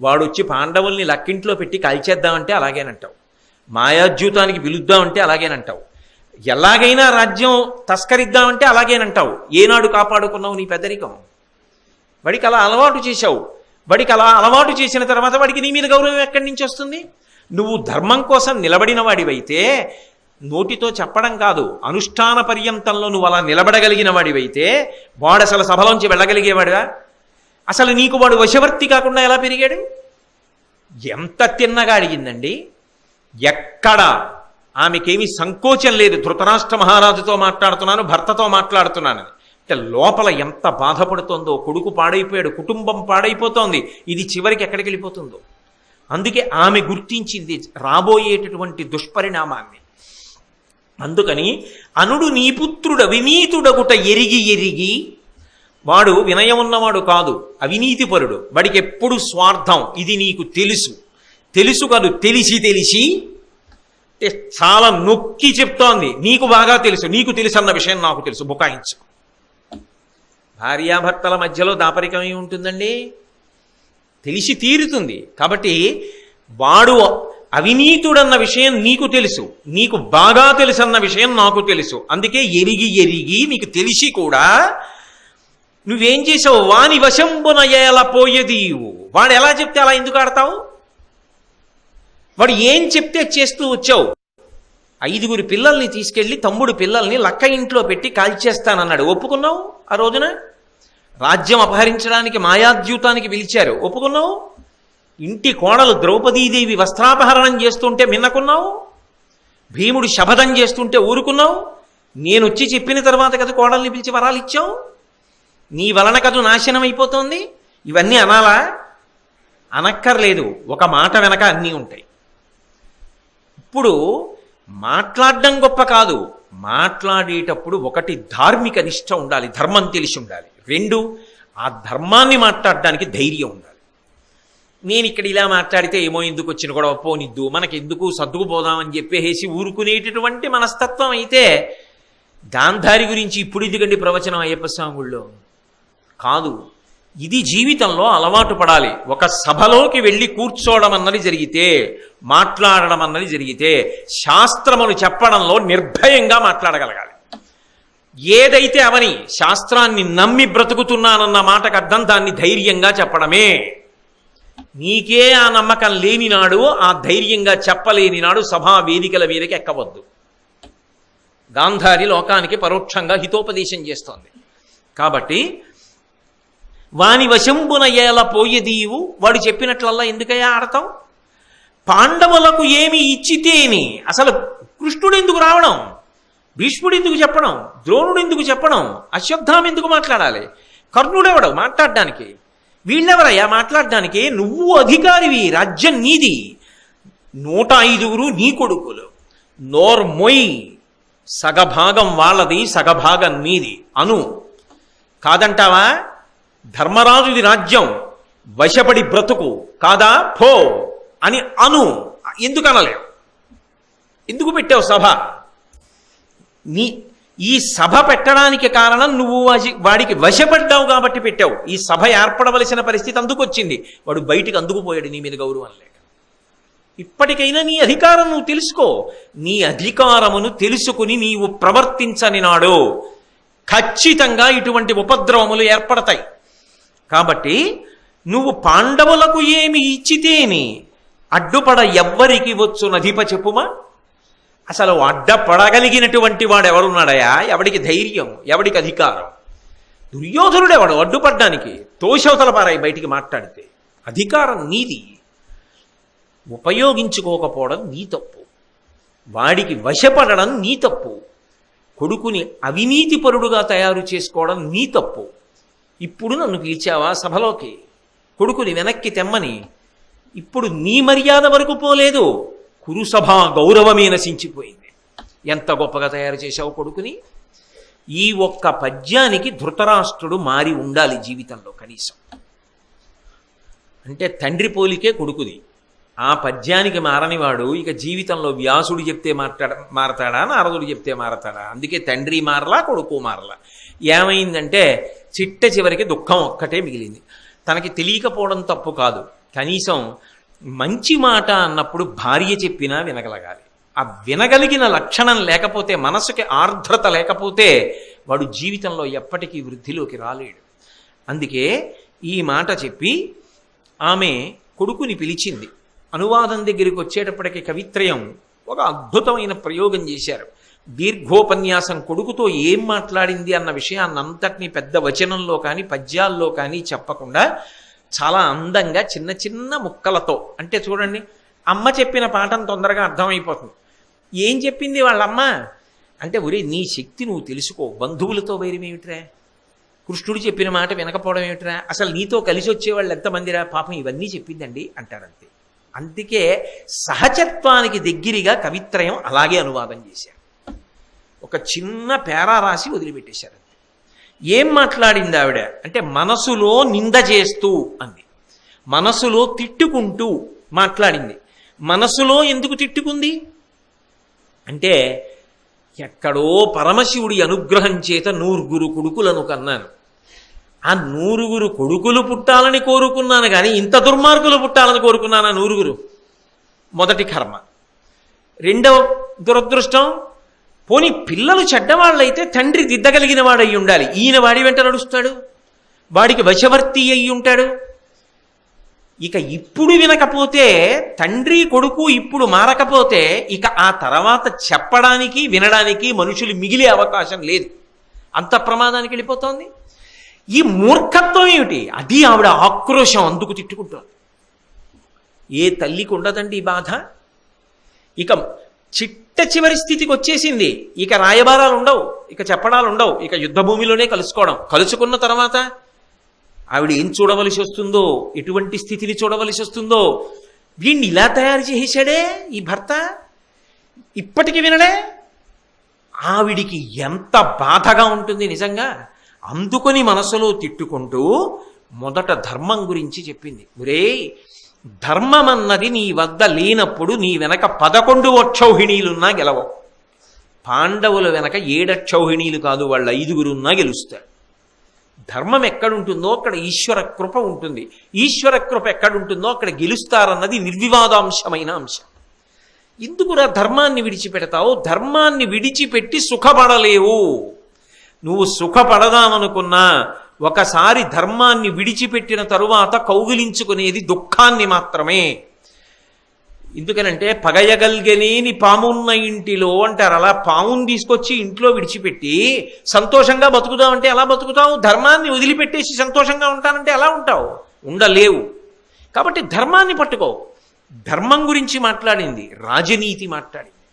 వాడు వచ్చి పాండవుల్ని లక్కింట్లో పెట్టి కాల్చేద్దామంటే అలాగేనంటావు. మాయాద్యూతానికి పిలుద్దామంటే అలాగేనంటావు. ఎలాగైనా రాజ్యం తస్కరిద్దామంటే అలాగేనంటావు. ఏనాడు కాపాడుకున్నావు నీ పెద్దరికం వాడికి అలా అలవాటు చేశావు. వాడికి అలా అలవాటు చేసిన తర్వాత వాడికి నీ మీద గౌరవం ఎక్కడి నుంచి వస్తుంది? నువ్వు ధర్మం కోసం నిలబడిన వాడివైతే నోటితో చెప్పడం కాదు అనుష్ఠాన పర్యంతంలో నువ్వు అలా నిలబడగలిగిన వాడివైతే వాడు అసలు సభలోంచి వెళ్ళగలిగేవాడుగా అసలు నీకు వాడు వశవర్తి కాకుండా ఎలా పెరిగాడు? ఎంత తిన్నగా అడిగిందండి. ఎక్కడ ఆమెకేమి సంకోచం లేదు. ధృతరాష్ట్ర మహారాజుతో మాట్లాడుతున్నాను భర్తతో మాట్లాడుతున్నాను. అంటే లోపల ఎంత బాధపడుతోందో కొడుకు పాడైపోయాడు కుటుంబం పాడైపోతోంది. ఇది చివరికి ఎక్కడికి వెళ్ళిపోతుందో. అందుకే ఆమె గుర్తించింది రాబోయేటటువంటి దుష్పరిణామాన్ని. అందుకని అనుడు నీ పుత్రుడు అవినీతుడగుట ఎరిగి ఎరిగి వాడు వినయం ఉన్నవాడు కాదు అవినీతిపరుడు. వాడికి ఎప్పుడు స్వార్థం ఇది నీకు తెలుసు. తెలుసు కాదు తెలిసి తెలిసి చాలా నొక్కి చెప్తోంది. నీకు బాగా తెలుసు నీకు తెలుసు అన్న విషయం నాకు తెలుసు బుకాయించు. భార్యాభర్తల మధ్యలో దాపరికం ఏమి ఉంటుందండి? తెలిసి తీరుతుంది. కాబట్టి వాడు అవినీతుడన్న విషయం నీకు తెలుసు నీకు బాగా తెలుసు అన్న విషయం నాకు తెలుసు. అందుకే ఎరిగి ఎరిగి నీకు తెలిసి కూడా నువ్వేం చేసావు? వాని వశంబున ఎలా పోయేది వాడు ఎలా చెప్తే అలా ఎందుకు ఆడతావు? వాడు ఏం చెప్తే చేస్తూ వచ్చావు? ఐదుగురు పిల్లల్ని తీసుకెళ్ళి తమ్ముడు పిల్లల్ని లక్క ఇంట్లో పెట్టి కాల్చేస్తానన్నాడు. ఒప్పుకున్నావు ఆ రోజున? రాజ్యం అపహరించడానికి మాయాద్యూతానికి పిలిచారు. ఒప్పుకున్నావు? ఇంటి కోడలు ద్రౌపదీదేవి వస్త్రాపహరణం చేస్తుంటే మిన్నకున్నావు? భీముడు శపథం చేస్తుంటే ఊరుకున్నావు? నేను వచ్చి చెప్పిన తర్వాత కదా కోడల్ని పిలిచి వరాలు ఇచ్చావు? నీ వలన కదు నాశనం అయిపోతుంది? ఇవన్నీ అనాలా? అనక్కర్లేదు. ఒక మాట వెనక అన్నీ ఉంటాయి. ఇప్పుడు మాట్లాడడం గొప్ప కాదు. మాట్లాడేటప్పుడు ఒకటి ధార్మిక నిష్ట ఉండాలి ధర్మం తెలిసి ఉండాలి. రెండు ఆ ధర్మాన్ని మాట్లాడడానికి ధైర్యం ఉండాలి. నేను ఇక్కడ ఇలా మాట్లాడితే ఏమో ఎందుకు వచ్చిన గొడవ? పోనిద్దు. మనకి ఎందుకు సర్దుకుపోదామని చెప్పేసి ఊరుకునేటటువంటి మనస్తత్వం అయితే గాంధారి గురించి ఇప్పుడు ఎందుకండి ప్రవచనం అయ్యప్ప స్వాముల్లో? కాదు. ఇది జీవితంలో అలవాటు పడాలి. ఒక సభలోకి వెళ్ళి కూర్చోవడం అన్నది జరిగితే మాట్లాడడం అన్నది జరిగితే శాస్త్రమును చెప్పడంలో నిర్భయంగా మాట్లాడగలగాలి. ఏదైతే అవని శాస్త్రాన్ని నమ్మి బ్రతుకుతున్నానన్న మాటకు అర్థం దాన్ని ధైర్యంగా చెప్పడమే. నీకే ఆ నమ్మకం లేని నాడు ఆ ధైర్యంగా చెప్పలేని నాడు సభా వేదికల మీదకి ఎక్కవద్దు. గాంధారి లోకానికి పరోక్షంగా హితోపదేశం చేస్తోంది. కాబట్టి వాని వశంబున ఏల పోయదీవు వాడు చెప్పినట్లల్లా ఎందుకయ్యా ఆడతాం? పాండవులకు ఏమి ఇచ్చితేని అసలు కృష్ణుడు ఎందుకు రావడం? భీష్ముడు ఎందుకు చెప్పడం? ద్రోణుడు ఎందుకు చెప్పడం? అశ్వత్థామ ఎందుకు మాట్లాడాలి? కర్ణుడెవడు మాట్లాడడానికి? వీళ్ళెవరయ్యా మాట్లాడడానికి? నువ్వు అధికారివి రాజ్యం నీది. నూట ఐదుగురు నీ కొడుకులు. నోర్మొయ్ సగభాగం వాళ్ళది సగభాగం నీది. అను. కాదంటావా? ధర్మరాజుది రాజ్యం. వశపడి బ్రతుకు. కాదా? పో అని అను. ఎందుకు అనలేవు ఎందుకు పెట్టావు సభ? నీ ఈ సభ పెట్టడానికి కారణం నువ్వు వాసి- వాడికి వశపడ్డావు కాబట్టి పెట్టావు. ఈ సభ ఏర్పడవలసిన పరిస్థితి అందుకు వచ్చింది వాడు బయటికి అందుకుపోయాడు నీ మీద గౌరవం లేక. ఇప్పటికైనా నీ అధికారం నువ్వు తెలుసుకో. నీ అధికారమును తెలుసుకుని నీవు ప్రవర్తించని నాడు ఖచ్చితంగా ఇటువంటి ఉపద్రవములు ఏర్పడతాయి. కాబట్టి నువ్వు పాండవులకు ఏమి ఇచ్చితేని అడ్డుపడ ఎవ్వరికి వచ్చు నధిప చెప్పుమా? అసలు అడ్డపడగలిగినటువంటి వాడు ఎవరున్నాడయా ఎవడికి ధైర్యం ఎవడికి అధికారం? దుర్యోధనుడెవడు అడ్డుపడ్డానికి? తోషవతల పారాయి బయటికి మాట్లాడితే అధికారం నీది. ఉపయోగించుకోకపోవడం నీ తప్పు. వాడికి వశపడడం నీ తప్పు. కొడుకుని అవినీతిపరుడుగా తయారు చేసుకోవడం నీ తప్పు. ఇప్పుడు నన్ను పిలిచావా సభలోకి? కొడుకుని వెనక్కి తెమ్మని. ఇప్పుడు నీ మర్యాద వరకు పోలేదు. కురుసభ గౌరవమే నశించిపోయింది. ఎంత గొప్పగా తయారు చేశావు కొడుకుని? ఈ ఒక్క పద్యానికి ధృతరాష్ట్రుడు మారి ఉండాలి జీవితంలో కనీసం. అంటే తండ్రి పోలికే కొడుకుది ఆ పద్యానికి మారనివాడు ఇక జీవితంలో వ్యాసుడు చెప్తే మాట్లాడ మారతాడా? నారదుడు చెప్తే మారతాడా? అందుకే తండ్రి మారలా కొడుకు మారలా. ఏమైందంటే చిట్ట చివరికి దుఃఖం ఒక్కటే మిగిలింది. తనకి తెలియకపోవడం తప్పు కాదు. కనీసం మంచి మాట అన్నప్పుడు భార్య చెప్పినా వినగలగాలి. ఆ వినగలిగిన లక్షణం లేకపోతే మనసుకి ఆర్ద్రత లేకపోతే వాడు జీవితంలో ఎప్పటికీ వృద్ధిలోకి రాలేడు. అందుకే ఈ మాట చెప్పి ఆమె కొడుకుని పిలిచింది. అనువాదం దగ్గరికి వచ్చేటప్పటికి కవిత్రయం ఒక అద్భుతమైన ప్రయోగం చేశారు. దీర్ఘోపన్యాసం కొడుకుతో ఏం మాట్లాడింది అన్న విషయాన్నంతటినీ పెద్ద వచనంలో కానీ పద్యాల్లో కానీ చెప్పకుండా చాలా అందంగా చిన్న చిన్న ముక్కలతో అంటే చూడండి అమ్మ చెప్పిన పాఠం తొందరగా అర్థమైపోతుంది. ఏం చెప్పింది వాళ్ళమ్మ? అంటే ఒరే నీ శక్తి నువ్వు తెలుసుకో బంధువులతో వైరమేమిట్రా కృష్ణుడు చెప్పిన మాట వినకపోవడం ఏమిట్రా? అసలు నీతో కలిసి వచ్చేవాళ్ళు ఎంతమందిరా? పాపం ఇవన్నీ చెప్పిందండి అంటారంతే. అందుకే సహజత్వానికి దగ్గరగా కవిత్రయం అలాగే అనువాదం చేశారు ఒక చిన్న పేరా రాసి వదిలిపెట్టేశారు. ఏం మాట్లాడింది ఆవిడ? అంటే మనసులో నింద చేస్తూ అంది. మనసులో తిట్టుకుంటూ మాట్లాడింది. మనసులో ఎందుకు తిట్టుకుంది? అంటే ఎక్కడో పరమశివుడి అనుగ్రహం చేత నూరుగురు కొడుకులను కన్నాను. ఆ నూరుగురు కొడుకులు పుట్టాలని కోరుకున్నాను కానీ ఇంత దుర్మార్గులు పుట్టాలని కోరుకున్నాను ఆ నూరుగురు? మొదటి కర్మ. రెండవ దురదృష్టం? పోని పిల్లలు చెడ్డవాళ్ళైతే తండ్రి దిద్దగలిగిన వాడయి ఉండాలి. ఈయన వాడి వెంట నడుస్తాడు. వాడికి వశవర్తి అయి ఉంటాడు. ఇక ఇప్పుడు వినకపోతే తండ్రి కొడుకు ఇప్పుడు మారకపోతే ఇక ఆ తర్వాత చెప్పడానికి వినడానికి మనుషులు మిగిలే అవకాశం లేదు. అంత ప్రమాదానికి వెళ్ళిపోతోంది. ఈ మూర్ఖత్వం ఏమిటి? అది ఆవిడ ఆక్రోశం అందుకు తిట్టుకుంటోంది. ఏ తల్లికి ఉండదండి ఈ బాధ? ఇక చిట్ట చివరి స్థితికి వచ్చేసింది. ఇక రాయబారాలు ఉండవు ఇక చెప్పడాలు ఉండవు ఇక యుద్ధ భూమిలోనే కలుసుకోవడం. కలుసుకున్న తర్వాత ఆవిడ ఏం చూడవలసి వస్తుందో ఎటువంటి స్థితిని చూడవలసి వస్తుందో వీణ్ణి ఇలా తయారు చేసేశాడే ఈ భర్త? ఇప్పటికి వినడే ఆవిడికి ఎంత బాధగా ఉంటుంది నిజంగా. అందుకొని మనసులో తిట్టుకుంటూ మొదట ధర్మం గురించి చెప్పింది. ఒరే ధర్మం అన్నది నీ వద్ద లేనప్పుడు నీ వెనక పదకొండు అక్షౌహిణీలున్నా గెలవవు. పాండవుల వెనక ఏడక్షౌహిణీలు కాదు వాళ్ళ ఐదుగురున్నా గెలుస్తారు. ధర్మం ఎక్కడుంటుందో అక్కడ ఈశ్వర కృప ఉంటుంది. ఈశ్వర కృప ఎక్కడుంటుందో అక్కడ గెలుస్తారన్నది నిర్వివాదాంశమైన అంశం. ఎందుకురా ధర్మాన్ని విడిచిపెడతావు. ధర్మాన్ని విడిచిపెట్టి సుఖపడలేవు. నువ్వు సుఖపడదామనుకున్నా ఒకసారి ధర్మాన్ని విడిచిపెట్టిన తరువాత కౌగిలించుకునేది దుఃఖాన్ని మాత్రమే. ఎందుకనంటే పగయగలిగనేని పామున్న ఇంటిలో అంటారు. అలా పాముని తీసుకొచ్చి ఇంట్లో విడిచిపెట్టి సంతోషంగా బతుకుతామంటే ఎలా బతుకుతావు? ధర్మాన్ని వదిలిపెట్టేసి సంతోషంగా ఉంటానంటే ఎలా ఉంటావు? ఉండలేవు. కాబట్టి ధర్మాన్ని పట్టుకో. ధర్మం గురించి మాట్లాడింది రాజనీతి మాట్లాడింది.